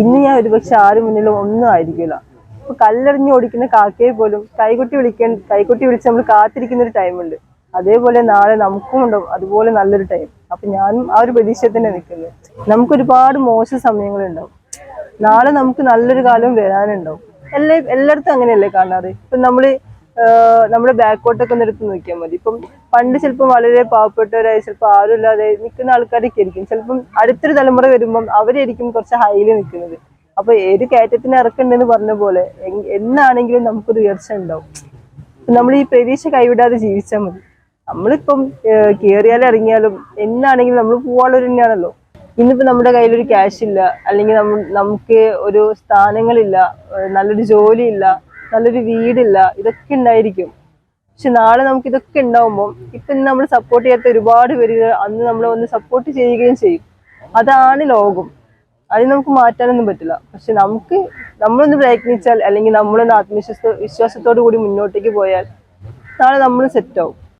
ഇന്ന് ഞാൻ ഒരുപക്ഷെ ആരും മുന്നിലും ഒന്നും ആയിരിക്കില്ല. ഇപ്പൊ കല്ലെറിഞ്ഞ് ഓടിക്കുന്ന കാക്കയെ പോലും കൈകൊട്ടി വിളിക്കാൻ കൈകൊട്ടി വിളിച്ച് നമ്മൾ കാത്തിരിക്കുന്ന ഒരു ടൈമുണ്ട് അതേപോലെ നാളെ നമുക്കും ഉണ്ടാവും അതുപോലെ നല്ലൊരു ടൈം അപ്പൊ ഞാനും ആ ഒരു പ്രതീക്ഷ തന്നെ നിൽക്കുന്നത് നമുക്ക് ഒരുപാട് മോശ സമയങ്ങളുണ്ടാവും. നാളെ നമുക്ക് നല്ലൊരു കാലം വരാനുണ്ടാവും. എല്ലാ എല്ലായിടത്തും അങ്ങനെയല്ലേ കാണാറ്? ഇപ്പൊ നമ്മൾ നമ്മുടെ ബാക്കോട്ടൊക്കെ ഒന്ന് നോക്കിയാൽ മതി. ഇപ്പം പണ്ട് ചിലപ്പം വളരെ പാവപ്പെട്ടവരായി ചിലപ്പോൾ ആരും ഇല്ലാതെ നിൽക്കുന്ന ആൾക്കാരൊക്കെ ആയിരിക്കും. ചിലപ്പം അടുത്തൊരു തലമുറ വരുമ്പം അവരായിരിക്കും കുറച്ച് ഹൈലി നിൽക്കുന്നത് അപ്പൊ ഏത് കയറ്റത്തിന് ഇറക്കണ്ടെന്ന് പറഞ്ഞ പോലെ എന്നാണെങ്കിലും നമുക്കൊരു ഉയർച്ച ഉണ്ടാവും. നമ്മൾ ഈ പ്രതീക്ഷ കൈവിടാതെ ജീവിച്ചാൽ മതി. നമ്മളിപ്പം കയറിയാലും ഇറങ്ങിയാലും എന്നാണെങ്കിലും നമ്മൾ പോവാനുള്ളവർ തന്നെയാണല്ലോ. ഇന്നിപ്പോ നമ്മുടെ കയ്യിൽ ഒരു ക്യാഷ് ഇല്ല. അല്ലെങ്കിൽ നമുക്ക് ഒരു സ്ഥാനങ്ങളില്ല. നല്ലൊരു ജോലിയില്ല. നല്ലൊരു വീടില്ല ഇതൊക്കെ ഉണ്ടായിരിക്കും. പക്ഷെ നാളെ നമുക്ക് ഇതൊക്കെ ഉണ്ടാവുമ്പോൾ ഇപ്പൊ നമ്മൾ സപ്പോർട്ട് ചെയ്യാത്ത ഒരുപാട് പേര് അന്ന് നമ്മളെ ഒന്ന് സപ്പോർട്ട് ചെയ്യുകയും ചെയ്യും. അതാണ് ലോകം. അതിന് നമുക്ക് മാറ്റാനൊന്നും പറ്റില്ല. പക്ഷെ നമുക്ക് നമ്മളൊന്ന് പ്രയത്നിച്ചാൽ അല്ലെങ്കിൽ നമ്മളൊന്ന് ആത്മവിശ്വാസ വിശ്വാസത്തോടു കൂടി മുന്നോട്ടേക്ക് പോയാൽ നാളെ നമ്മൾ സെറ്റ് ആവും.